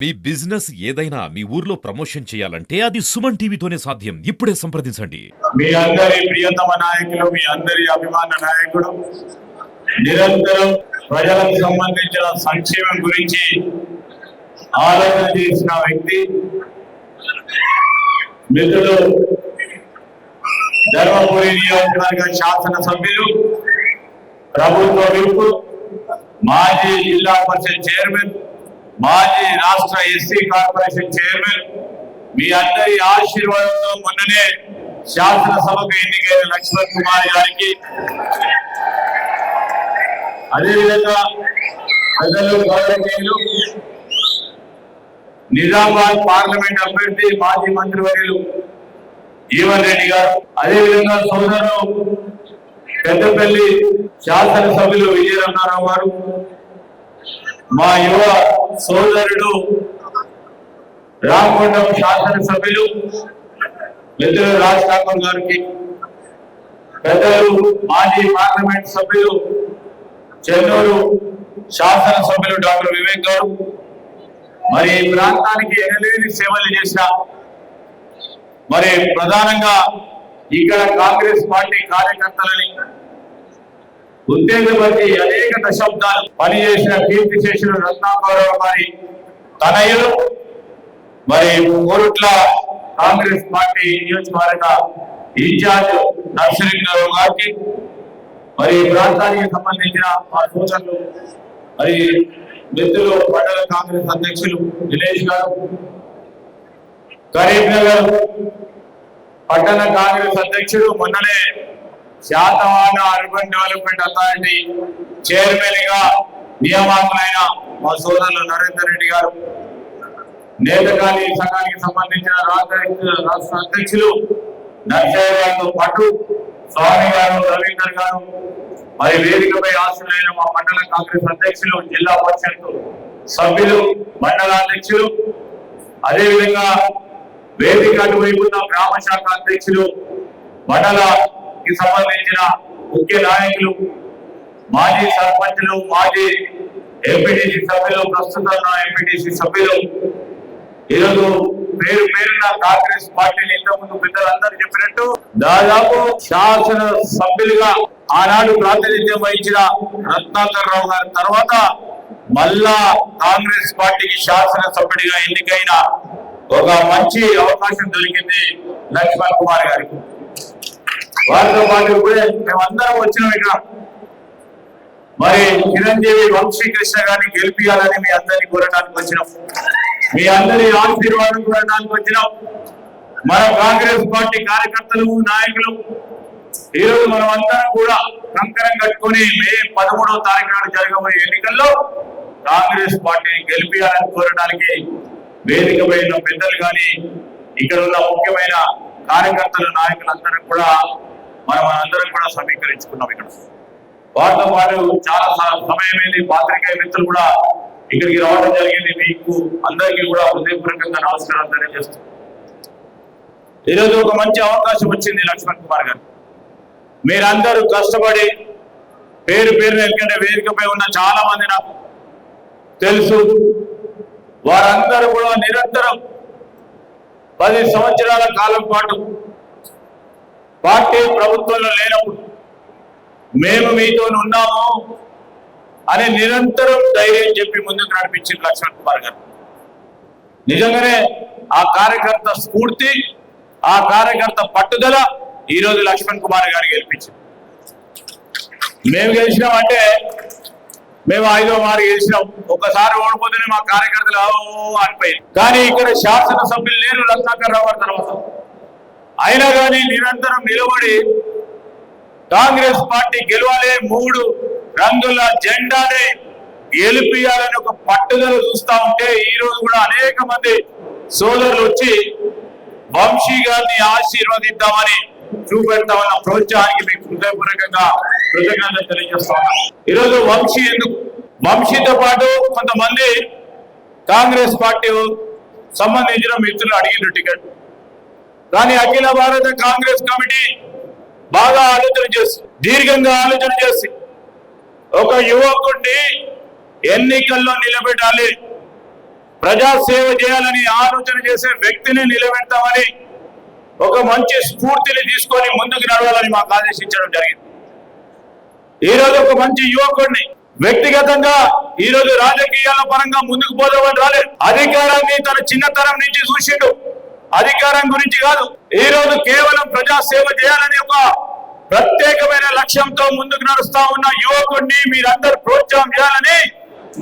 మీ business ఏదైనా మీ ఊర్లో promotion చేయాలంటే అది సుమన్ టీవీతోనే సాధ్యం. ఇప్పుడే సంప్రదించండి. మీ అందరి ప్రియతమ నాయకులు మీ అందరి అభిమాన నాయకుడు నిరంతరం ప్రజలకు సంబంధించిన సంక్షేమం గురించి ఆలోచన చేసిన వ్యక్తి మిత్రులు ధర్మపురి నియోజకవర్గ శాసనసభ్యులు ప్రభుత్వ విప్పు మాజీ జిల్లా పరిషత్ చైర్మన్ మాజీ రాష్ట్ర ఎస్సీ కార్పొరేషన్ చైర్మన్ మీ అందరి ఆశీర్వాదంతో మొన్ననే శాసనసభకు ఎన్నికైన లక్ష్మణ్ కుమార్ గారికి. అదేవిధంగా ప్రజలు గౌరవనీయులు నిజామాబాద్ పార్లమెంట్ అభ్యర్థి మాజీ మంత్రివర్యులు జీవన్ రెడ్డి గారు. అదేవిధంగా సోదరు పెద్దపల్లి శాసనసభ్యులు విజయరమణారావు గారు. మా యువ సోదరుడు రామకొండం శాసనసభ్యులు మిత్రులు రాజ్ ఠాకూర్ గారికి పెద్దలు మాజీ పార్లమెంట్ సభ్యులు చెన్నూరు శాసనసభ్యులు డాక్టర్ వివేక్ గారు మరి ఈ ప్రాంతానికి ఎనలేని సేవలు చేసిన మరి ప్రధానంగా ఇక్కడ కాంగ్రెస్ పార్టీ కార్యకర్తలని ఉత్తేజపరిచి అనేక దశాబ్దాలు పనిచేసిన కీర్తిశేషులు రత్నాకరరావు గారి తనయులు మరి కోరుట్ల కాంగ్రెస్ పార్టీ నియోజకవర్గ ఇన్ఛార్జ్ నరసింహరావు గారికి మరి ప్రాంతానికి సంబంధించిన మా సోదరులు మరి మిత్రులు మండల కాంగ్రెస్ అధ్యక్షులు దినేష్ గారు కరీంనగర్ పట్టణ కాంగ్రెస్ అధ్యక్షుడు మొన్ననే శాతవాన అర్బన్ డెవలప్మెంట్ అథారిటీ చైర్మన్గా నియామకులైన మా సోదరులు నరేందర్ రెడ్డి గారు. నేతకాలి సంఘానికి సంబంధించిన రాష్ట్ర రాష్ట్ర అధ్యక్షులు నర్సయ్య గారితో పాటు స్వామి గారు రవీందర్ గారు మరి వేదికపై ఆశలైన మా మండల కాంగ్రెస్ అధ్యక్షులు జిల్లా పరిషత్ సభ్యులు మండల అధ్యక్షులు అదేవిధంగా వేదిక అటువైపు గ్రామ శాఖ అధ్యక్షులు మండల మండలకి సంబంధించిన ముఖ్య నాయకులు మాజీ సర్పంచ్లు మాజీ ఎంపీటీసీ సభ్యులు ప్రస్తుతం నా ఎంపీటీసీ సభ్యులు. ఈరోజు పేరు పేరున కాంగ్రెస్ పార్టీని ఇంతకుముందు పెద్దలందరూ చెప్పినట్టు దాదాపు శాసన సభ్యులుగా ఆనాడు ప్రాతినిధ్యం వహించిన రత్నాకర్ రావు గారి తర్వాత మళ్ళా కాంగ్రెస్ పార్టీకి శాసన సభ్యుడిగా ఎన్నికైన ఒక మంచి అవకాశం దొరికింది లక్ష్మణ్ కుమార్ గారికి. వారితో పాటు ఇప్పుడే మేమందరం వచ్చినాం ఇక్కడ మరి చిరంజీవి వంశీకృష్ణ గారిని గెలిపియాలని మీ అందరినీ కోరడానికి వచ్చినాం. మీ అందరి ఆశీర్వాదం కోరడానికి వచ్చినాం. మన కాంగ్రెస్ పార్టీ కార్యకర్తలు నాయకులు ఈరోజు మనం అందరం కూడా కంకరం కట్టుకుని మే పదమూడవ తారీఖు నాడు జరగబోయే ఎన్నికల్లో కాంగ్రెస్ పార్టీని గెలిపియాలని కోరడానికి వేదిక పైన పెద్దలు కానీ ఇక్కడ ఉన్న ముఖ్యమైన కార్యకర్తలు నాయకులందరూ కూడా మనం అందరం కూడా సమీకరించుకున్నాం ఇక్కడ. వారితో పాటు చాలా సమయమైంది. పాత్రికేయ మిత్రులు కూడా ఇక్కడికి రావడం జరిగింది. మీకు అందరికీ కూడా హృదయపూర్వకంగా నమస్కారాలు తెలియజేస్తున్నాం ఈరోజు ఒక మంచి అవకాశం వచ్చింది లక్ష్మణ్ కుమార్ గారు. మీరందరూ కష్టపడి పేరు పేరు ఎందుకంటే వేదికపై ఉన్న చాలా మంది నాకు తెలుసు. వారందరూ కూడా నిరంతరం పది సంవత్సరాల కాలం పాటు పార్టీ ప్రభుత్వంలో లేనప్పుడు మేము మీతో ఉన్నాము అని నిరంతరం ధైర్యం చెప్పి ముందుకు నడిపించింది లక్ష్మణ్ కుమార్ గారు. నిజంగానే ఆ కార్యకర్త స్ఫూర్తి ఆ కార్యకర్త పట్టుదల ఈరోజు లక్ష్మణ్ కుమార్ గారు గెలిపించింది. మేము గెలిచినాం అంటే మేము ఐదో మారు గెలిచినాం. ఒకసారి ఓడిపోతేనే మా కార్యకర్తలు అనిపోయింది. కానీ ఇక్కడ శాసనసభ్యులు లేరు రత్నాకర్ రావు గారి తర్వాత. అయినా కానీ నిరంతరం నిలబడి కాంగ్రెస్ పార్టీ గెలవాలి మూడు రంగుల జెండాని గెలిపియాలని ఒక పట్టుదల చూస్తా ఉంటే ఈ రోజు కూడా అనేక మంది సోదరులు వచ్చి వంశీ గారిని ఆశీర్వదిద్దామని చూపెడతామన్న ప్రోత్సాహానికి మీకు హృదయపూర్వకంగా కృతజ్ఞతలు తెలియజేస్తాను ఈరోజు వంశీ ఎందుకు? వంశీతో పాటు కొంతమంది కాంగ్రెస్ పార్టీ సంబంధించిన మిత్రులు అడిగిన టికెట్. కానీ అఖిల భారత కాంగ్రెస్ కమిటీ బాగా ఆలోచన చేసి దీర్ఘంగా ఆలోచన చేసి ఒక యువకుడిని ఎన్నికల్లో నిలబెట్టాలి. ప్రజాసేవ చేయాలని ఆలోచన చేసే వ్యక్తిని నిలబెడతామని ఒక మంచి స్ఫూర్తిని తీసుకొని ముందుకు నడవాలని మాకు ఆదేశించడం జరిగింది. ఈరోజు ఒక మంచి యువకుడిని వ్యక్తిగతంగా ఈ రోజు రాజకీయాల పరంగా ముందుకు పోదామని రాలేదు. అధికారాన్ని తన చిన్నతనం నుంచి చూసిండు. అధికారం గురించి కాదు ఈ రోజు కేవలం ప్రజా సేవ చేయాలని ఒక ప్రత్యేకమైన లక్ష్యంతో ముందుకు నడుస్తా ఉన్న యువకుడిని మీరందరూ ప్రోత్సాహం చేయాలని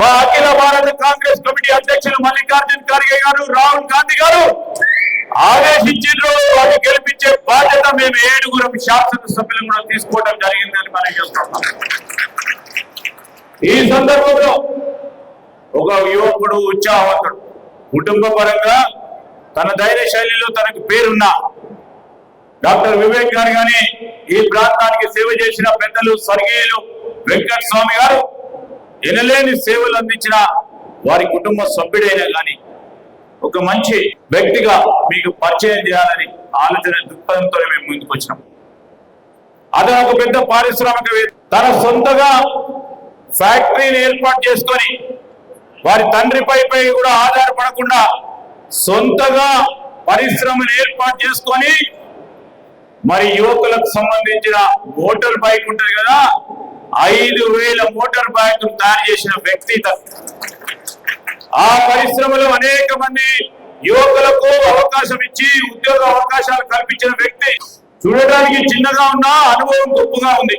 మా అఖిల భారత కాంగ్రెస్ కమిటీ అధ్యక్షులు మల్లికార్జున్ ఖర్గే గారు రాహుల్ గాంధీ గారు ఆదేశించారు వాళ్ళు గెలిపించే బాధ్యత మేము ఏడుగురం శాసనసభ్యులు కూడా తీసుకోవడం జరిగిందని మనం చేస్తున్నాం ఈ సందర్భంలో ఒక యువకుడు ఉత్సాహవంతుడు. కుటుంబ పరంగా తన ధైర్య శైలిలో తనకు పేరున్న డాక్టర్ వివేక్ గారు కానీ ఈ ప్రాంతానికి సేవ చేసిన పెద్దలు స్వర్గీయులు వెంకట స్వామి గారు ఎనలేని సేవలు అందించిన వారి కుటుంబ సభ్యుడైనా కానీ ఒక మంచి వ్యక్తిగా మీకు పరిచయం చేయాలని ఆలోచన దృక్పథంతో మేము ముందుకు వచ్చినాం. అతను ఒక పెద్ద పారిశ్రామికవేత్త తన సొంతగా ఫ్యాక్టరీని ఏర్పాటు చేసుకొని వారి తండ్రిపై కూడా ఆధారపడకుండా సొంతగా పరిశ్రమను ఏర్పాటు చేసుకొని మరి యువకులకు సంబంధించిన మోటార్ బైక్ ఉంటుంది కదా ఐదు వేల మోటార్ బైక్ తయారు చేసిన వ్యక్తి ఆ పరిశ్రమలో అనేక మంది యువకులకు అవకాశం ఇచ్చి ఉద్యోగ అవకాశాలు కల్పించిన వ్యక్తి. చూడడానికి చిన్నగా ఉన్నా అనుభవం గొప్పగా ఉంది.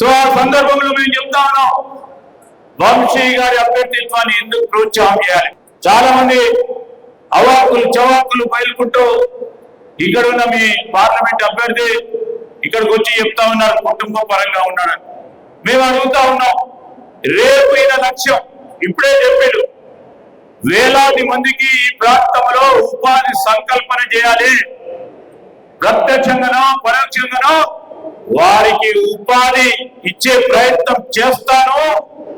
సో ఆ సందర్భంలో మేము చెప్తా ఉన్నాం వంశీ గారి అభ్యర్థిత్వాన్ని ఎందుకు ప్రోత్సాహం చేయాలి? చాలా మంది అవాకులు చవాకులు బయలుకుంటూ ఇక్కడ ఉన్న మీ పార్లమెంట్ అభ్యర్థి ఇక్కడికి వచ్చి చెప్తా ఉన్నారు కుటుంబ పరంగా ఉన్నాడని మేము అడుగుతా ఉన్నాం రేపు ఈయన లక్ష్యం ఇప్పుడే చెప్పాడు వేలాది మందికి ఈ ప్రాంతంలో ఉపాధి సంకల్పన చేయాలి. ప్రత్యక్షంగానో పరోక్షంగానో వారికి ఉపాధి ఇచ్చే ప్రయత్నం చేస్తాను.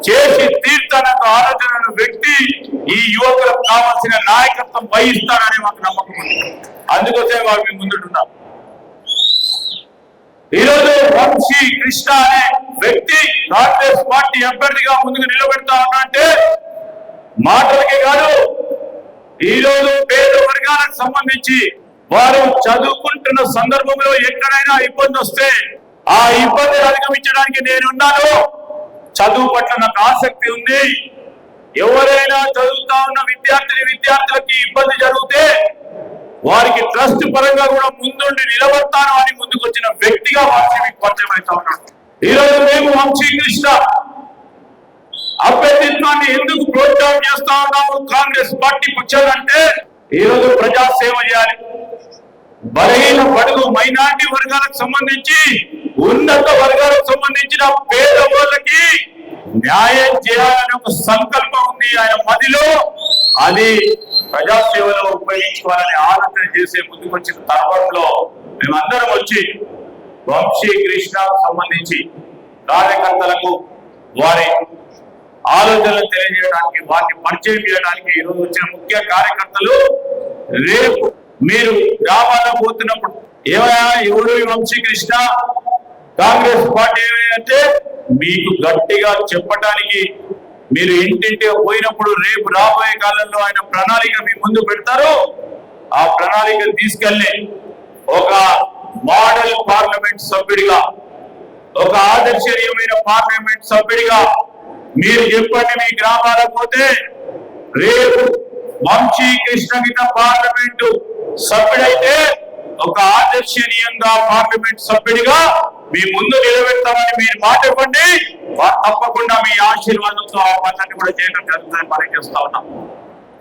చేసి తీర్థనకు ఆలోచన వ్యక్తి ఈ యువకులకు కావాల్సిన నాయకత్వం వహిస్తారని మాకు నమ్మకం ఉంది. అందుకోసమే వారు మేము ముందుంటున్నాం ఈరోజు వంశీ కృష్ణ అనే వ్యక్తి కాంగ్రెస్ పార్టీ అభ్యర్థిగా ముందుకు నిలబెడతా ఉన్నంటే మాటలకే కాదు ఈరోజు పేద వర్గాలకు సంబంధించి వారు చదువుకుంటున్న సందర్భంలో ఎక్కడైనా ఇబ్బంది వస్తే ఆ ఇబ్బందిని అధిగమించడానికి నేనున్నాను. చదువు పట్ల నాకు ఆసక్తి ఉంది. ఎవరైనా చదువుతా ఉన్న విద్యార్థిని విద్యార్థులకి ఇబ్బంది జరిగితే వారికి ట్రస్ట్ పరంగా కూడా ముందుండి నిలబడతాను అని ముందుకు వచ్చిన వ్యక్తిగా వారికి మీకు పరిచయం అవుతా ఈ రోజు మేము వంశీకృష్ణ అభ్యర్థిత్వాన్ని ఎందుకు ప్రోత్సాహం చేస్తా ఉన్నాము? కాంగ్రెస్ పార్టీ వచ్చారంటే ఈ రోజు ప్రజా చేయాలి. బలహీన బడుగు మైనార్టీ వర్గాలకు సంబంధించి ఉన్నత వర్గాలకు సంబంధించిన పేద వాళ్ళకి న్యాయం చేయాలనే ఒక సంకల్పం ఉంది ఆయన మదిలో. అది ప్రజాసేవలో ఉపయోగించుకోవాలని ఆలోచన చేసే ముందుకొచ్చిన తరుణంలో మేమందరం వచ్చి వంశీ కృష్ణకు సంబంధించి కార్యకర్తలకు వారి ఆలోచనలు తెలియజేయడానికి వాటిని పరిచయం చేయడానికి ఈరోజు వచ్చిన ముఖ్య కార్యకర్తలు రేపు మీరు గ్రామాల్లో పోతున్నప్పుడు ఏమయ్యా ఎవడు ఈ వంశీ కృష్ణ కాంగ్రెస్ పార్టీ అంటే మీకు గట్టిగా చెప్పడానికి మీరు ఇంటింటి పోయినప్పుడు రేపు రాబోయే కాలంలో ఆయన ప్రణాళిక మీ ముందు పెడతారు. ఆ ప్రణాళిక తీసుకెళ్ళి ఒక మోడల్ పార్లమెంట్ సభ్యుడిగా ఒక ఆదర్శనీయమైన పార్లమెంట్ సభ్యుడిగా మీరు చెప్పండి మీ గ్రామాలకు పోతే రేపు వంశీ కృష్ణ గిత పార్లమెంటు సభ్యుడైతే ఒక ఆదర్శనీయంగా పార్లమెంట్ సభ్యుడిగా మీ ముందు నిలబెడతామని మీరు మాట ఇవ్వండి. తప్పకుండా మీ ఆశీర్వాదంతో ఆ పనులన్నీ కూడా చేయడం జరుగుతుందని మనం చేస్తా ఉన్నాం.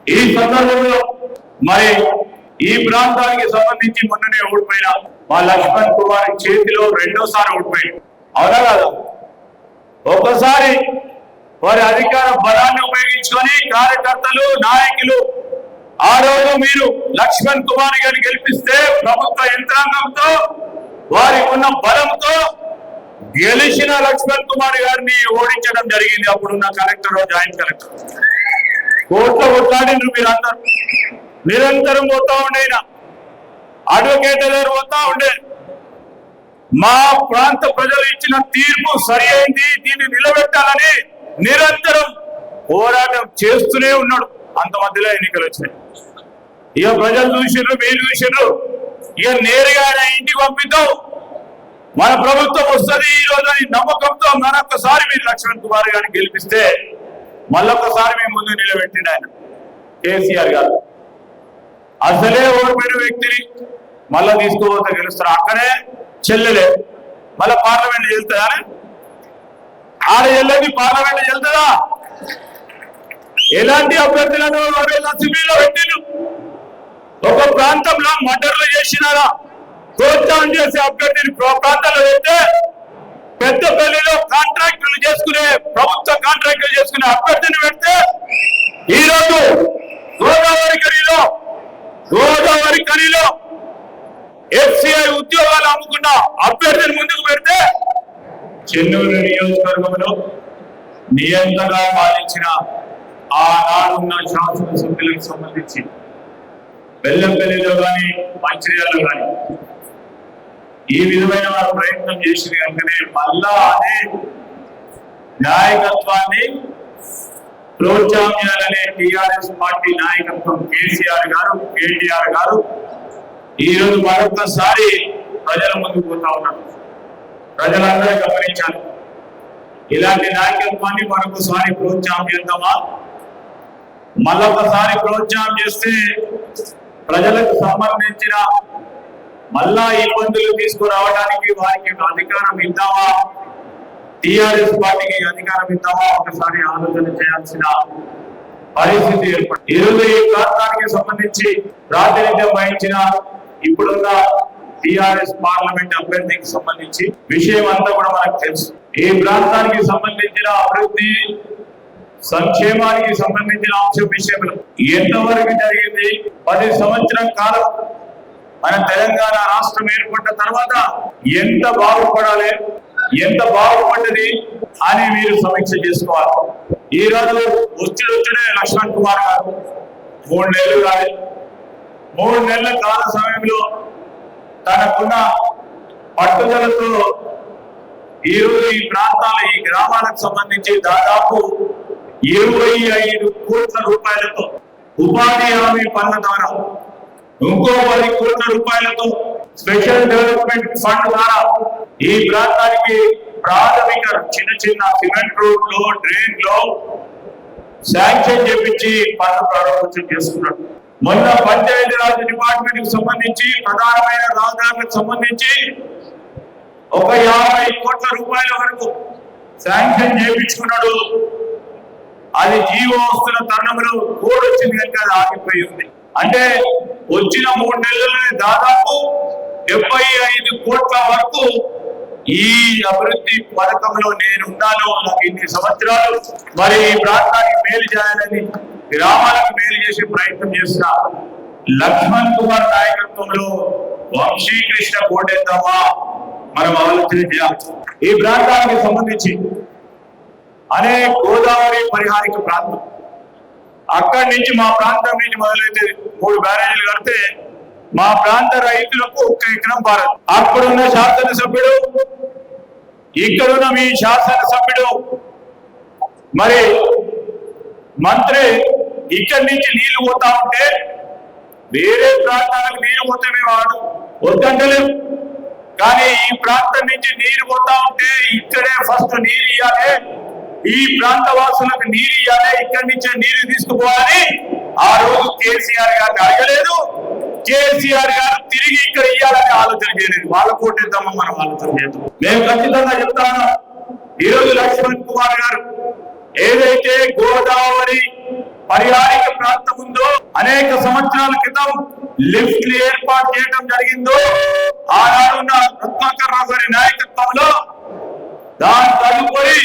ఈ సందర్భంలో మరి ఈ ప్రాంతానికి సంబంధించి మొన్ననే ఓడిపోయిన మా లక్ష్మణ్ కుమార్ చేతిలో రెండోసారి ఓడిపోయింది అవునా కాదు? ఒకసారి వారి అధికార బలాన్ని ఉపయోగించుకొని కార్యకర్తలు నాయకులు ఆ రోజు మీరు లక్ష్మణ్ కుమార్ గారిని గెలిపిస్తే ప్రభుత్వ యంత్రాంగంతో వారికి ఉన్న బలంతో గెలిచిన లక్ష్మణ్ కుమార్ గారిని ఓడించడం జరిగింది. అప్పుడున్న కలెక్టర్ జాయింట్ కలెక్టర్. కోర్టులో కొట్లాడిండ్రు మీరందరూ. నిరంతరం పోతా ఉండేనా? అడ్వకేట్ దగ్గర పోతా ఉండే. మా ప్రాంత ప్రజలు ఇచ్చిన తీర్పు సరి అయింది దీన్ని నిలబెట్టాలని నిరంతరం పోరాటం చేస్తూనే ఉన్నాడు. అంత మధ్యలో ఎన్నికలు వచ్చినాయి. ఇక ప్రజలు చూసిండ్రు మీరు చూసిండ్రు ఇక నేరుగా ఆయన ఇంటికి పంపిద్దాం. మన ప్రభుత్వం వస్తుంది ఈ రోజు అని నమ్మకంతో మరొకసారి మీరు లక్ష్మణ్ కుమార్ గారిని గెలిపిస్తే మళ్ళొకసారి మీ ముందు నిలబెట్టిండు ఆయన. కేసీఆర్ గారు. అసలే ఓడిపోయిన వ్యక్తిని మళ్ళా తీసుకోపోతే గెలుస్తారు? అక్కడే చెల్లెలే. మళ్ళా పార్లమెంట్ వెళ్తుందా ఆడ చెల్లెది పార్లమెంట్ వెళ్తుందా? ఎలాంటి అభ్యర్థులను లక్ష్మీలో పెట్టిండు ఒక ప్రాంతంలో మర్డర్లు చేసినారా? ప్రోత్సాహం చేసే అభ్యర్థిని ప్రాంతాల్లో పెడితే పెద్దపల్లిలో కాంట్రాక్టులు చేసుకునే ప్రభుత్వ కాంట్రాక్టులు చేసుకునే అభ్యర్థిని పెడితే ఈ రోజు గోదావరి కనిలో గోదావరి కనిలో ఎఫ్సిఐ ఉద్యోగాలు అమ్ముకున్న అభ్యర్థిని ముందుకు పెడితే చెన్నూరు నియోజకవర్గంలో నియంత్రణ పాలించిన ఆనాడున్న శాసనసభ్యులకు సంబంధించి బెల్లంపల్లిలో కానీ మంచిర్యాలలో కానీ ఈ విధమైన వారు ప్రయత్నం చేసిన కనుకనే మళ్ళా అదే నాయకత్వాన్ని ప్రోత్సాహాలనే టిఆర్ఎస్ పార్టీ నాయకత్వం కేసీఆర్ గారు కేటీఆర్ గారు ఈరోజు మరొకసారి ప్రజల ముందుకు పోతా ఉన్నారు. ప్రజలందరూ గమనించాలి. ఇలాంటి నాయకత్వాన్ని మరొకసారి ప్రోత్సాహం చేద్దామా? మళ్ళొకసారి ప్రోత్సాహం చేస్తే ప్రజలకు సంబంధించిన మళ్ళా ఇబ్బందులు తీసుకురావడానికి వారికి అధికారం ఇద్దామా? టిఆర్ఎస్ పార్టీకి అధికారం ఇద్దామా? ఒకసారి ఆలోచన చేయాల్సిన పరిస్థితి ఏర్పడింది. ఈరోజు ఈ ప్రాంతానికి సంబంధించి ప్రాతినిధ్యం వహించిన ఇప్పుడున్న టిఆర్ఎస్ పార్లమెంట్ అభ్యర్థికి సంబంధించి విషయం అంతా కూడా మనకు తెలుసు. ఈ ప్రాంతానికి సంబంధించిన అభివృద్ధి సంక్షేమానికి సంబంధించిన అంశం విషయంలో ఎంతవరకు జరిగింది? పది సంవత్సరం కాలం మన తెలంగాణ రాష్ట్రం ఏర్పడ్డ తర్వాత ఎంత బాగుపడాలి ఎంత బాగుపడ్డది అని మీరు సమీక్ష చేసుకోవాలి. ఈ రోజు వచ్చి వచ్చుడే లక్ష్మణ్ కుమార్ గారు మూడు నెలలు కాదు మూడు నెలల కాల సమయంలో తనకున్న పట్టుదలతో ఈ రోజు ఈ ప్రాంతాల ఈ గ్రామాలకు సంబంధించి దాదాపు ఇరవై ఐదు కోట్ల రూపాయలతో ఉపాధి హామీ పనుల ద్వారా ఇంకో పది కోట్ల రూపాయలతో స్పెషల్ డెవలప్మెంట్ ఫండ్ ద్వారా ఈ ప్రాంతానికి ప్రాథమిక చిన్న చిన్న సిమెంట్ రోడ్లు డ్రైన్లు శాంక్షన్ చేపించి పనులు ప్రారంభోత్సవం చేసుకున్నాడు మొన్న పంచాయతీ రాజ్ డిపార్ట్మెంట్కి సంబంధించి ప్రధానమైన రహదారులకు సంబంధించి ఒక యాభై కోట్ల రూపాయల వరకు శాంక్షన్ చేయించుకున్నాడు అది జీవో వస్తున్న తరుణంలో కోడ్ వచ్చింది కనుక అది ఆగిపోయి ఉంది. అంటే వచ్చిన మూడు నెలల్లో దాదాపు డెబ్బై ఐదు కోట్ల వరకు ఈ అభివృద్ధి పథకంలో నేను ఉన్నాను నాకు ఇన్ని సంవత్సరాలు మరి ఈ ప్రాంతానికి మేలు చేయాలని గ్రామాలకు మేలు చేసే ప్రయత్నం చేస్తా లక్ష్మణ్ కుమార్ నాయకత్వంలో వంశీకృష్ణ కోటేద్దామా మనం ఆలోచన చేయాలి. ఈ ప్రాంతానికి సంబంధించి అనే గోదావరి పరిహారిక ప్రాంతం అక్కడి నుంచి మా ప్రాంతం నుంచి మొదలైతే మూడు బ్యారేజీలు కడితే మా ప్రాంత రైతులకు ఒక్క ఎకరం భారత్ అక్కడున్న శాసనసభ్యుడు ఇక్కడున్న మీ శాసనసభ్యుడు మరి మంత్రి ఇక్కడి నుంచి నీళ్ళు పోతా ఉంటే వేరే ప్రాంతాలకు నీళ్ళు పోతే మేము వాడు వద్దంటలేము కానీ ఈ ప్రాంతం నుంచి నీరు పోతా ఉంటే ఇక్కడే ఫస్ట్ నీరు ఇవ్వాలి ఈ ప్రాంత వాసులకు నీరు ఇవ్వాలి ఇక్కడి నుంచే నీరు తీసుకుపోవాలి. ఆ రోజు కేసీఆర్ గారిని అడగలేదు. కేసీఆర్ గారు తిరిగి ఇక్కడ ఇవ్వాలని ఆలోచన చేయలేదు. వాళ్ళ కోటేద్దామని మనం ఆలోచన చేద్దాం మేము ఖచ్చితంగా చెప్తాను. ఈ రోజు లక్ష్మణ్ కుమార్ గారు ఏదైతే గోదావరి పరిహారిక ప్రాంతం ఉందో అనేక సంవత్సరాల క్రితం లిఫ్ట్ ఏర్పాటు చేయడం జరిగిందో ఆనాడున్న రత్నాకర్ రావు గారి నాయకత్వంలో దాని తదుపరి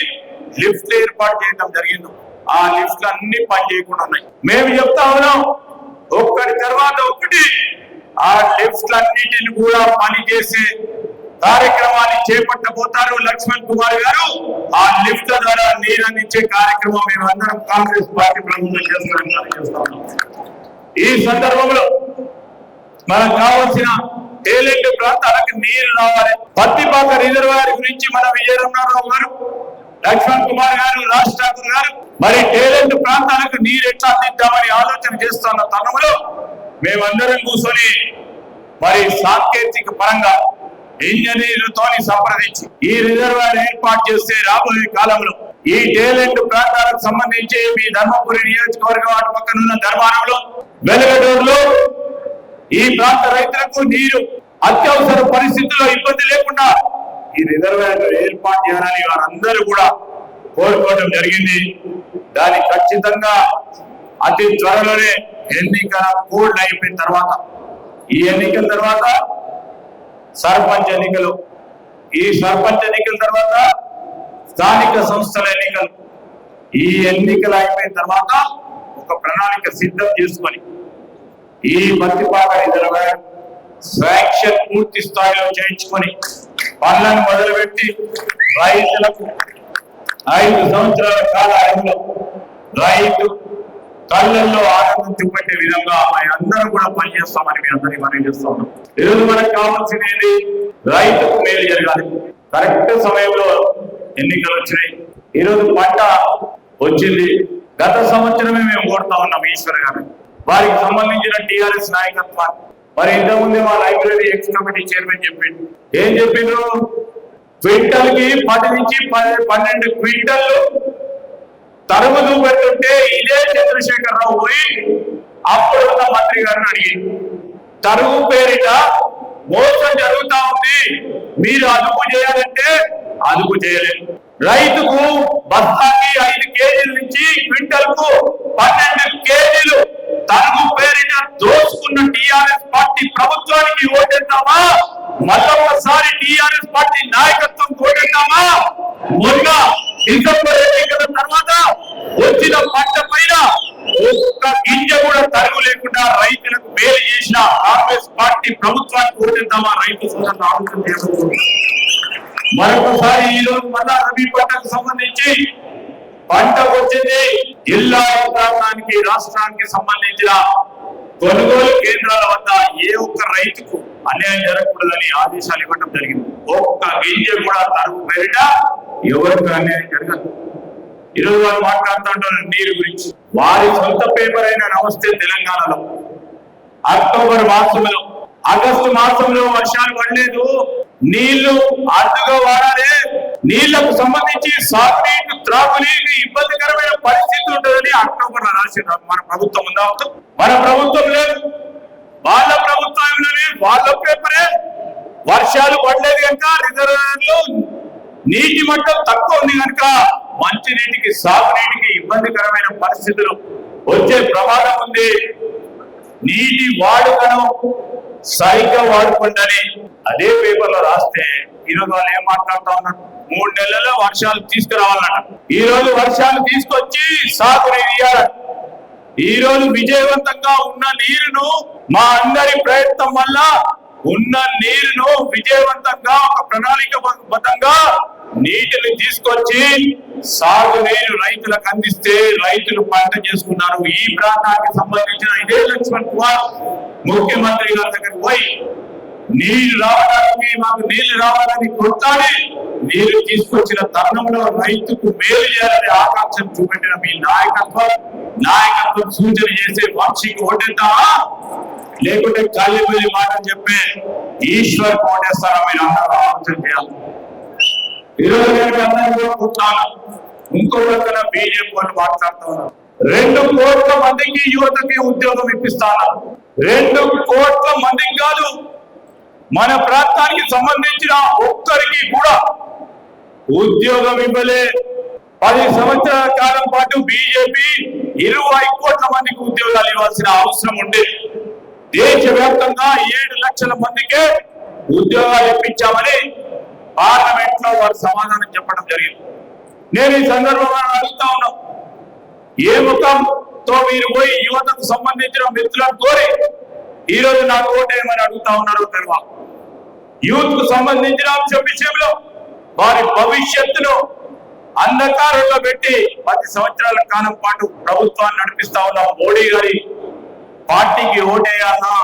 లిఫ్ట్ ఏర్పాటు చేయడం జరిగింది. ఆ లిఫ్ట్లు అన్ని పని చేయకుండా ఉన్నాయి. మేము చెప్తా ఉన్నాం ఒక్కటి తర్వాత ఒకటి ఆ లిఫ్ట్లన్నిటిని కూడా పనిచేసే కార్యక్రమాన్ని చేపట్టబోతారు లక్ష్మణ్ కుమార్ గారు. ఆ లిఫ్ట్ ద్వారా నీరు అందించే కార్యక్రమం మేము అందరం కాంగ్రెస్ పార్టీ ప్రభుత్వం చేస్తున్నాం ఈ సందర్భంలో మనకు కావాల్సిన ఏలెండు ప్రాంతాలకు నీరు రావాలి. పత్తిపాక రిజర్వాయర్ గురించి మన విజయరమణారావు గారు లక్ష్మణ్ కుమార్ గారు రాజ్ ఠాకూర్ గారు మరి టేలెంట్ ప్రాంతాలకు నీరు ఎట్లా అందిద్దామని ఆలోచన చేస్తున్న తరుణంలో మేమందరం కూర్చొని మరి సాంకేతిక పరంగా ఇంజనీర్లతోని సంప్రదించి ఈ రిజర్వాయర్ ఏర్పాటు చేస్తే రాబోయే కాలంలో ఈ టేలెంట్ ప్రాంతాలకు సంబంధించి మీ ధర్మపురి నియోజకవర్గం అటు పక్కన ఉన్న ధర్మారంలో వెలగడూరులో ఈ ప్రాంత రైతులకు నీరు అత్యవసర పరిస్థితుల్లో ఇబ్బంది లేకుండా ఈ రిజర్వాయర్ ఏర్పాటు చేయాలని వారందరూ కూడా కోరుకోవడం జరిగింది. దాని ఖచ్చితంగా అతి త్వరలోనే ఎన్నికల కోడ్ అయిపోయిన తర్వాత ఈ ఎన్నికల తర్వాత సర్పంచ్ ఎన్నికలు ఈ సర్పంచ్ ఎన్నికల తర్వాత స్థానిక సంస్థల ఎన్నికలు ఈ ఎన్నికలు అయిపోయిన తర్వాత ఒక ప్రణాళిక సిద్ధం చేసుకొని ఈ మత్తిపాక రిజర్వాయర్ శాంక్షన్ పూర్తి స్థాయిలో చేయించుకొని పనులను మొదలుపెట్టి రైతులకు ఐదు సంవత్సరాల కాల ఆయనలో రైతు కళ్ళల్లో ఆనందం చూపెట్టే విధంగా మనం అందరూ కూడా పనిచేస్తామని మీ అందరికీ మనం చేస్తా ఉన్నాం. ఈరోజు మనకు కావాల్సింది రైతుకు మేలు జరగాలి. కరెక్ట్ సమయంలో ఎన్నికలు వచ్చినాయి. ఈరోజు పంట వచ్చింది. గత సంవత్సరమే మేము కోరుతా ఉన్నాం ఈశ్వర్ గారు. వారికి సంబంధించిన టిఆర్ఎస్ నాయకత్వాన్ని మరి ఇంతకుముందే మా లైబ్రరీ ఎక్స్ కమిటీ చైర్మన్ చెప్పిండు. ఏం చెప్పిండ్రు క్వింటల్కి పది నుంచి పన్నెండు క్వింటల్లు తరుము పెట్టుంటే ఇదే చంద్రశేఖరరావు పోయి అప్పుడున్న మంత్రి గారిని అడిగి తరుగు పేరిట మోసం జరుగుతా ఉంది. మీరు అదుపు చేయాలంటే అదుపు చేయలేదు. రైతుకు బస్తాకి ఐదు కేజీల నుంచి క్వింటల్కు పన్నెండు కేజీలు తరుగు పేరిట దోచుకున్న టిఆర్ఎస్ పార్టీ ప్రభుత్వానికి ఓటేద్దామా? మళ్ళొకసారి టిఆర్ఎస్ పార్టీ నాయకత్వం ఓటేద్దామా? మొన్న డిసెంబర్ ఎన్నికల తర్వాత వచ్చిన పంట పైన ఒక్క గింజ కూడా తరుగు లేకుండా రైతులకు మేలు చేసిన కాంగ్రెస్ పార్టీ ప్రభుత్వానికి ఓటేద్దామా? రైతు సోదరులు ఆలోచన చేసుకుంటున్నారు మరొకసారి ఈ రోజు మళ్ళా రబీ పంటకు సంబంధించి పంట వచ్చింది. జిల్లా యంత్రాంగానికి రాష్ట్రానికి సంబంధించిన కొనుగోలు కేంద్రాల వద్ద ఏ ఒక్క రైతుకు అన్యాయం జరగకూడదని ఆదేశాలు ఇవ్వడం జరిగింది. ఒక్క గింజ కూడా తరుగు పేరిట ఎవరికి అన్యాయం జరగదు. ఈరోజు వారు మాట్లాడుతుంటారు నీరు గురించి. వారి సొంత పేపర్ అయిన నమస్తే తెలంగాణలో. అక్టోబర్ మాసంలో ఆగస్టు మాసంలో వర్షాలు పడలేదు. నీళ్ళు అడ్డుగా వాడాలి. నీళ్ళకు సంబంధించి సాగునీటి త్రాగునీటి ఇబ్బందికరమైన పరిస్థితి ఉంటుందని అక్టోబర్లో రాసిన మన ప్రభుత్వం ఉందా మన ప్రభుత్వం లేదు. వాళ్ళ ప్రభుత్వంలోనే వాళ్ళ పేపరే. వర్షాలు పడలేదు కనుక రిజర్వాయర్లు నీటి మట్టం తక్కువ ఉంది కనుక మంచినీటికి సాగునీటికి ఇబ్బందికరమైన పరిస్థితులు వచ్చే ప్రమాదం ఉంది. నీటి వాడుకను సరిగ్గా వాడుకుంటని అదే పేపర్లో రాస్తే ఈరోజు వాళ్ళు ఏం మాట్లాడుతా ఉన్నారు? మూడు నెలల్లో వర్షాలు తీసుకురావాలన్నట ఈ రోజు వర్షాలు తీసుకొచ్చి సాగునీరు ఈ రోజు విజయవంతంగా ఉన్న నీరును మా అందరి ప్రయత్నం వల్ల ఉన్న నీరును విజయవంతంగా ఒక ప్రణాళిక బద్ధంగా నీటిని తీసుకొచ్చి సాగునీరు రైతులకు అందిస్తే రైతులు పంట చేసుకున్నారు. ఈ ప్రాంతానికి సంబంధించిన ఇదే లక్ష్మణ్ కుమార్ ముఖ్యమంత్రి గారి దగ్గరికి పోయి నీళ్ళు రావడానికి మాకు నీళ్ళు రావాలని కొట్టాలి నీరు తీసుకొచ్చిన తరుణంలో రైతుకు మేలు చేయాలని ఆకాంక్షను చూపెట్టిన మీ నాయకత్వం నాయకత్వం సూచన చేసే వంశీకి ఓటేద్దామా? లేకుంటే కళ్ళి మాట చెప్పే ఈశ్వర్ కోటేస్తారా మీరు అందరూ ఆలోచన చేయాలి. ఈరోజు నేను అందరూ కూర్చున్నాను ఇంకో పక్కన బీజేపీ వాళ్ళు మాట్లాడుతూ ఉన్నారు. రెండు కోట్ల మందికి యువతకి ఉద్యోగం ఇప్పిస్తాను? రెండు కోట్ల మందికి కాదు మన ప్రాంతానికి సంబంధించిన ఒక్కరికి కూడా ఉద్యోగం ఇవ్వలే. పది సంవత్సరాల కాలం పాటు బీజేపీ ఇరవై కోట్ల మందికి ఉద్యోగాలు ఇవ్వాల్సిన అవసరం ఉంది. దేశవ్యాప్తంగా ఏడు లక్షల మందికే ఉద్యోగాలు ఇప్పించామని పార్లమెంట్లో వారు సమాధానం చెప్పడం జరిగింది. నేను ఈ సందర్భంగా అడుగుతా ఉన్నాం ఏ ముఖంతో మీరు పోయి యువతకు సంబంధించిన మిత్రులను కోరి ఈ రోజు నాకు ఓటేయమని అడుగుతా ఉన్నారు తెరవా యూత్కు సంబంధించిన అంశం విషయంలో వారి భవిష్యత్తును అంధకారంలో పెట్టి పది సంవత్సరాల కాలం పాటు ప్రభుత్వాన్ని నడిపిస్తా ఉన్న మోడీ గారి పార్టీకి ఓటేయాలా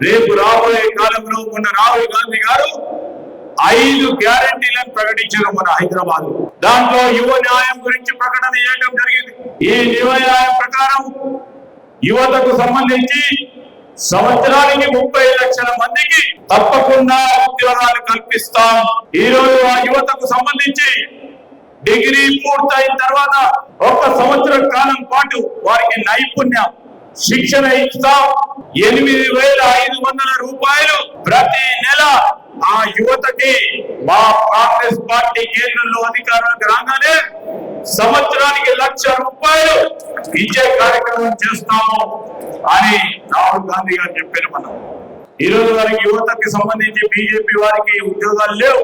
రేపు రాబోయే కాలంలో మొన్న రాహుల్ గాంధీ గారు ఐదు గ్యారంటీలను ప్రకటించారు మన హైదరాబాద్. దాంట్లో యువ న్యాయం గురించి ప్రకటన చేయడం జరిగింది. ఈ యువ న్యాయం ప్రకారం యువతకు సంబంధించి సంవత్సరానికి ముప్పై లక్షల మందికి తప్పకుండా ఉద్యోగాలు కల్పిస్తాం. ఈ రోజు ఆ యువతకు సంబంధించి డిగ్రీ పూర్తయిన తర్వాత ఒక సంవత్సరం కాలం పాటు వారికి నైపుణ్యం శిక్షణ ఇస్తాం. ఎనిమిది వేల ఐదు వందల రూపాయలు ప్రతి నెల ఆ యువతకి మా కాంగ్రెస్ పార్టీ కేంద్రంలో అధికారులకు రాగానే సంవత్సరానికి లక్ష రూపాయలు ఇచ్చే కార్యక్రమం చేస్తాము అని రాహుల్ గాంధీ గారు చెప్పారు మనం. ఈ రోజు వారికి యువతకి సంబంధించి బీజేపీ వారికి ఉద్యోగాలు లేవు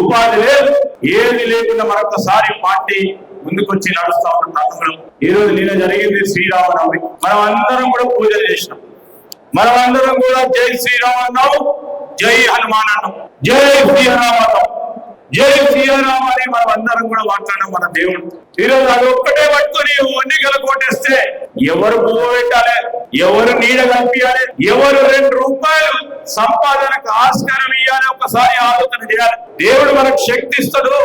ఉపాధి లేదు ఏది లేకుండా మరొకసారి పార్టీ ముందుకొచ్చి నడుస్తా ఉన్న తరుణంలో ఈ రోజు నిన్న జరిగింది శ్రీరామనవమి. మనం అందరం కూడా పూజలు చేసినాం. మనం అందరం కూడా జై శ్రీరామ్ అన్నాం జై హనుమాన్ అన్నాం జై శ్రీరామ్ అన్నాం జై శ్రీరామ్ అని మనం అందరం కూడా మాట్లాడడం మన దేవుడు. ఈరోజు అది ఒక్కటే పట్టుకొని ఎన్నికలు కొట్టేస్తే ఎవరు పువ్వు పెట్టాలి? ఎవరు నీడ కల్పించాలి? ఎవరు రెండు రూపాయలు సంపాదనకు ఆస్కారం ఇవ్వాలి ఒకసారి ఆలోచన చేయాలి. దేవుడు మనకు శక్తి ఇస్తాడు.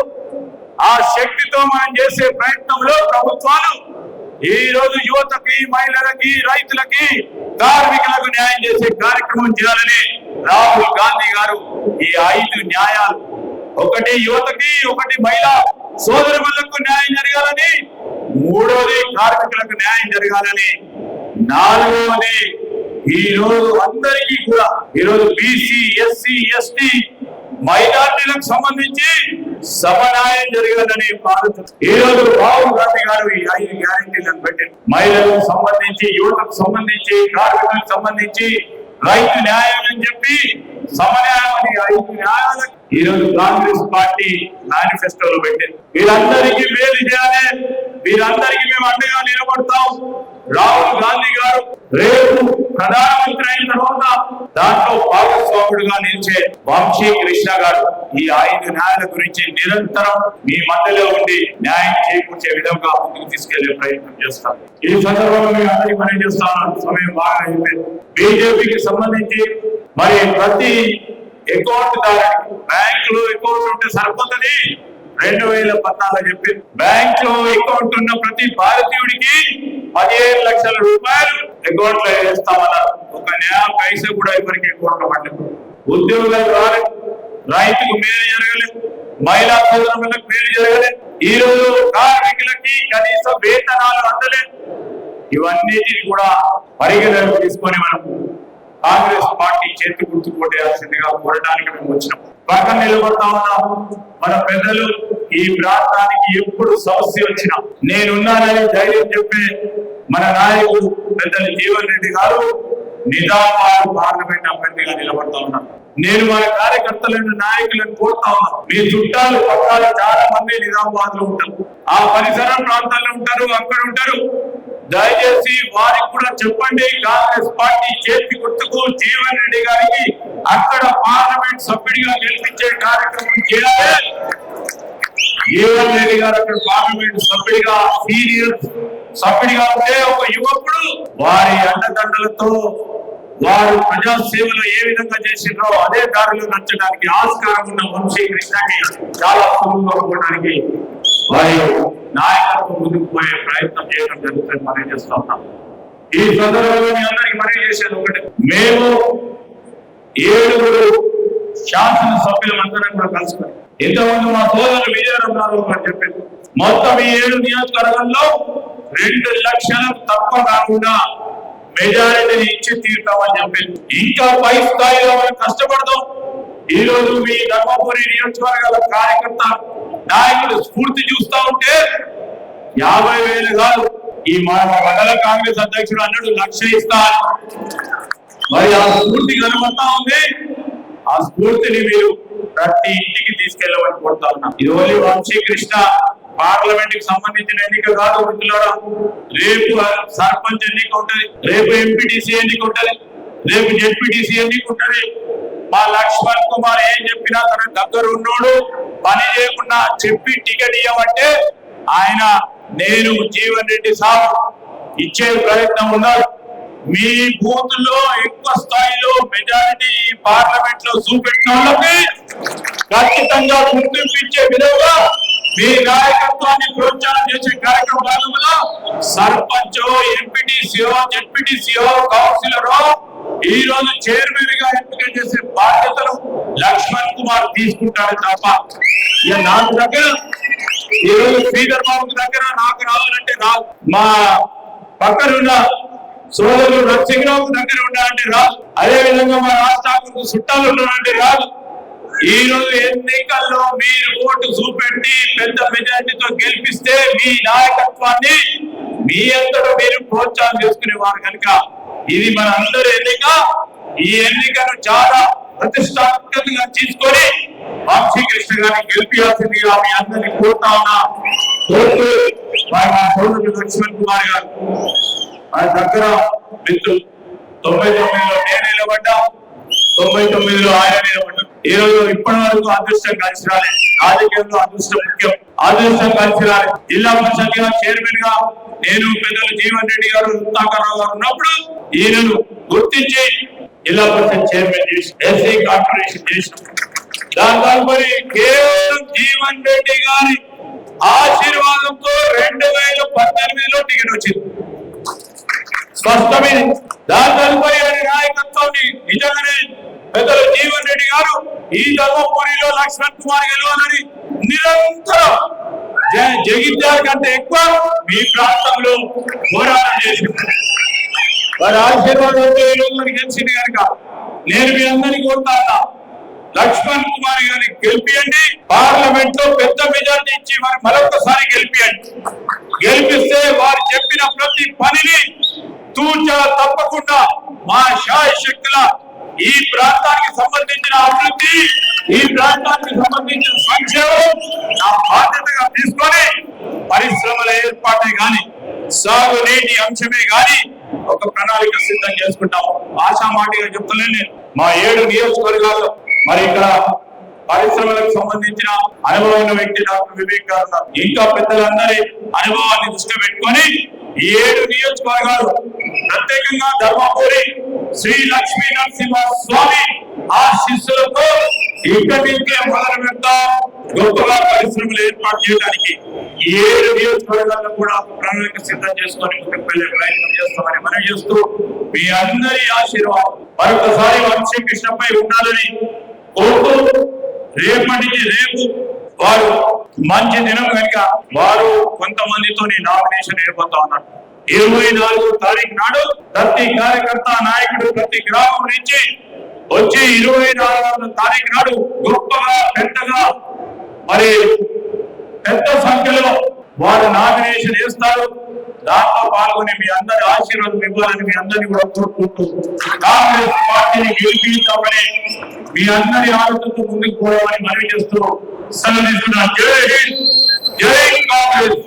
ఆ శక్తితో మనం చేసే ప్రయత్నంలో ప్రభుత్వాలు ఈ రోజు యువతకి మహిళలకి రైతులకి కార్మికులకు న్యాయం చేసే కార్యక్రమం చేయాలని రాహుల్ గాంధీ గారు ఈ ఐదు న్యాయాలు ఒకటి యువతకి ఒకటి మహిళా. సోదరులకు న్యాయం జరగాలని మూడోది కార్మికులకు న్యాయం జరగాలని నాలుగవది ఈ రోజు అందరికీ కూడా ఈ రోజు బీసీ ఎస్సీ ఎస్టీ మైనార్టీలకు సంబంధించి సమన్యాయం జరగాలని భారత ఈ రోజు రాహుల్ గాంధీ గారు ఈ ఐదు గ్యారంటీలను పెట్టారు. మహిళలకు సంబంధించి యువతకు సంబంధించి కార్మికులకు సంబంధించి రైతు న్యాయం అని చెప్పి సమన్యాయం అని ఐదు న్యాయాలకు ఈ రోజు కాంగ్రెస్ పార్టీ మేనిఫెస్టోలో పెట్టింది. వీరందరికీ మేలు చేయాలి. వీరందరికీ మేము అండగా నిలబడతాం. రాహుల్ గాంధీ గారు రేపు ప్రధానమంత్రి అయిన తర్వాత దాంట్లో భాగస్వాముడుగా నిలిచే వంశీ కృష్ణ గారు ఈ ఐదు న్యాయాల గురించి నిరంతరం మీ మధ్యలో ఉండి న్యాయం చేకూర్చే విధంగా ముందుకు తీసుకెళ్ళే ప్రయత్నం చేస్తాం ఈ సందర్భంలో మీ అందరికీ సమయం బాగా అయిపోయింది. బీజేపీకి సంబంధించి మరి ప్రతి అకౌంట్ దారుడికి బ్యాంక్లో అకౌంట్ ఉంటే సరిపోతుంది. రెండు వేల పద్నాలుగు చెప్పి బ్యాంక్లో అకౌంట్ ఉన్న ప్రతి భారతీయుడికి పదిహేను లక్షల రూపాయలు అకౌంట్లో వేస్తామన్నారు ఒక నెల పైస కూడా ఎవరికి అకౌంట్ పడలేదు. ఉద్యోగాలు రాలేదు రైతుకు మేలు జరగలేదు మహిళా సోదరులకు మేలు జరగలేదు. ఈ రోజు కార్మికులకి కనీస వేతనాలు అందలేదు. ఇవన్నిటిని కూడా పరిగణలోకి తీసుకొని మనం కాంగ్రెస్ పార్టీ చేతి గుర్తు కొట్టేయాల్సిందిగా కోరడానికి మేము వచ్చినాం. పక్కన నిలబడతా ఉన్నాం మన పెద్దలు ఈ ప్రాంతానికి ఎప్పుడు సమస్య వచ్చినా నేనున్నానని ధైర్యం చెప్పే మన నాయకుడు పెద్దలు జీవన్ రెడ్డి గారు నిజామాబాద్ పార్లమెంట్ అభ్యర్థిగా నిలబడతా ఉన్నాను నేను మన కార్యకర్తలను నాయకులను కోరుతా ఉన్నాను మీ చుట్టాలు పక్కాలు చాలా మంది నిజామాబాద్లో ఉంటారు. ఆ పరిసర ప్రాంతాల్లో ఉంటారు అక్కడ ఉంటారు. దయచేసి వారికి కూడా చెప్పండి కాంగ్రెస్ పార్టీ చేతి గుర్తుకు జీవన్ రెడ్డి గారికి అక్కడ పార్లమెంట్ సభ్యుడిగా గెలిపించే కార్యక్రమం చేయాలి. జీవన్ రెడ్డి గారు అక్కడ పార్లమెంట్ సభ్యుడిగా సీనియర్ సభ్యుడిగా ఉంటే ఒక యువకుడు వారి అండదండలతో వారు ప్రజాసేవలు ఏ విధంగా చేసిండ్రో అదే దారిలో నచ్చడానికి ఆస్కారం ఉన్న వంశీ కృష్ణకి చాలా సులువుగా పోవడానికి వారి నాయకత్వం ముందుకు పోయే ప్రయత్నం చేయడం జరుగుతుంది మనం చేస్తా ఉన్నాం. ఈ సందర్భంలో మీ అందరికి మనం చేసేది ఒకటి. మేము ఏడుగురు శాసనసభ్యులం అందరం కూడా కలుసుకుని ఇంతకుముందు మా సోదరులు విజయనగరం అని చెప్పింది మొత్తం ఈ ఏడు నియోజకవర్గంలో రెండు లక్షలు తప్ప కాకుండా మెజారిటీని ఇచ్చి తీరుతామని చెప్పింది ఇంకా పై స్థాయిలో మనం కష్టపడతాం. ఈ రోజు మీ ధర్మపురి నియోజకవర్గాల కార్యకర్త నాయకులు స్ఫూర్తి చూస్తా ఉంటే యాభై వేలు కాదు. ఈ మా మండల కాంగ్రెస్ అధ్యక్షుడు అన్నాడు లక్ష ఇస్తా. మరి ఆ స్ఫూర్తి కనబడతా ఉంది. ఆ స్ఫూర్తిని మీరు ప్రతి ఇంటికి తీసుకెళ్ళమని కోరుతా ఉన్నాం. ఇది ఓన్లీ వంశీ కృష్ణ పార్లమెంట్కి సంబంధించిన ఎన్నిక కాదు మిత్రులారా. రేపు సర్పంచ్ ఎన్నిక ఉంటది రేపు ఎంపీటీసీ ఎన్నిక ఉంటది. రేపు జెడ్పీటీసీ ఎన్నిక మా లక్ష్మణ్ కుమార్ ఏం చెప్పినా తన దగ్గర ఉన్నోడు పని చేయకుండా చెప్పి టికెట్ ఇవ్వమంటే ఆయన నేను జీవన్ రెడ్డి సాబ్ ఇచ్చే ప్రయత్నం ఉన్నారు మీ బూత్లో ఎక్కువ స్థాయిలో మెజారిటీ పార్లమెంట్లో చూపెట్టిన వాళ్ళకి ఖచ్చితంగా గుర్తింపించే విధంగా మీ నాయకత్వాన్ని ప్రోత్సాహం చేసే కార్యక్రమాలలో సర్పంచ్ ఎంపీటీసీఓ జెడ్పీటీసీఓ కౌన్సిలర్ ఈ రోజు చైర్మన్గా ఎంపిక చేసే బాధ్యతను లక్ష్మణ్ కుమార్ తీసుకుంటాడు తప్ప ఇక నాకు దగ్గర ఈ రోజు శ్రీధర్ బాబు దగ్గర నాకు రావాలంటే రాదు. మా పక్కనున్న సోదరుడు నరసింహరావు దగ్గర ఉండాలంటే రాదు. అదే విధంగా మా రాష్ట్రాలకు చుట్టాలు ఉన్నారంటే రాదు. ఈ రోజు ఎన్నికల్లో మీరు ఓటు చూపెట్టి పెద్ద మెజార్టీతో గెలిపిస్తే మీ నాయకత్వాన్ని మీ అంతటా మీరు ప్రోత్సాహం చేసుకునేవారు కనుక ఇది మన అందరి ఎన్నిక. ఈ ఎన్నికను చాలా ప్రతిష్టాత్మకంగా తీసుకొని వంశీకృష్ణ గారిని గెలిపించాల్సిందిగా మీ అందరినీ కోరుతా ఉన్నా. కోరుతూ సోదరుడు లక్ష్మణ్ కుమార్ గారు ఆయన దగ్గర మిత్రులు తొంభై తొమ్మిదిలో నేను నిలబడ్డా. తొంభై తొమ్మిదిలో ఆయన నిలబడ్డా ఈ రోజు ఇప్పటి వరకు అదృష్టం కలిసి రాలేదు. రాజకీయంలో అదృష్టం ముఖ్యం. అదృష్టం కలిసి రాలేదు. జిల్లా పరిషత్గా చైర్మన్గా నేను పెద్దలు జీవన్ రెడ్డి గారు రత్నాకర్రావు గారు ఉన్నప్పుడు ఈయనను గుర్తించి జిల్లా పరిషత్ చైర్మన్ చేసి ఎస్సీ కార్పొరేషన్ చేసిన. దాని తదుపరి కేవలం జీవన్ రెడ్డి గారి ఆశీర్వాదంతో రెండు వేల పద్దెనిమిదిలో టికెట్ వచ్చింది. స్పష్టమైన దాని తదుపరి ఆయన నాయకత్వాన్ని నిజంగానే పెద్దలు జీవన్ రెడ్డి గారు ఈ ధర్మపురిలో లక్ష్మణ్ కుమార్ గెలవాలని నిరంతరం జగిత్యాల కంటే ఎక్కువ మీ ప్రాంతంలో పోరాటం చేసింది. వారి ఆశీర్వాదంతో ఈ మనకి గెలిచింది కనుక నేను మీ అందరినీ కోరుతా లక్ష్మణ్ కుమార్ గారిని గెలిపియండి. పార్లమెంట్లో పెద్ద మెజార్టీ ఇచ్చి వారు మరొకసారి గెలిపియండి. గెలిపిస్తే వారు చెప్పిన ప్రతి పనిని తూచా తప్పకుండా మా శాయశక్తుల ఈ ప్రాంతానికి సంబంధించిన అభివృద్ధి ఈ ప్రాంతానికి సంబంధించిన సంక్షేమం నా బాధ్యతగా తీసుకొని పరిశ్రమల ఏర్పాటే గాని సాగునీటి అంశమే గాని ఒక ప్రణాళిక సిద్ధం చేసుకుంటాం ఆశామాటిగా చెప్తలేను నేను. మా ఏడు నియోజకవర్గాల్లో మరి ఇక్కడ పరిశ్రమలకు సంబంధించిన అనుభవం ఉన్న వ్యక్తి డాక్టర్ వివేక్ గారు ఇంకా పెద్దలందరి అనుభవాన్ని దృష్టి పెట్టుకొని ఈ ఏడు నియోజకవర్గాలు ప్రత్యేకంగా ధర్మపురి శ్రీ లక్ష్మీ నరసింహ స్వామి ఆశీస్సులతో ఇక్కడి నుంచే మొదలు పెడతాం గొప్పగా పరిశ్రమలు ఏర్పాటు చేయడానికి ఏడు నియోజకవర్గాల్లో కూడా ప్రణాళిక సిద్ధం చేసుకొని ముందుకు వెళ్ళే ప్రయత్నం చేస్తామని మనం చేస్తూ మీ అందరి ఆశీర్వాదం మరొకసారి వంశీకృష్ణపై ఉండాలని కోరుతూ రేపటి రేపు వారు మంచి దినం కనుక వారు కొంతమందితో నామినేషన్ ఏర్పడతా ఉన్నారు. ఇరవై నాలుగు తారీఖు నాడు ప్రతి కార్యకర్త నాయకుడు ప్రతి గ్రామం నుంచి వచ్చే ఇరవై నాలుగు తారీఖు నాడు గొప్పగా పెద్దగా మరి పెద్ద సంఖ్యలో వారు నామినేషన్ వేస్తారు. దాంట్లో పాల్గొని మీ అందరి ఆశీర్వాదం ఇవ్వాలని మీ అందరినీ కూడా కోరుకుంటూ కాంగ్రెస్ పార్టీని గెలిపించామని మీ అందరి ఆలోచనతో ముందుకు పోవాలని మనవి చేస్తూ సెలవు జై హింద్. జై కాంగ్రెస్.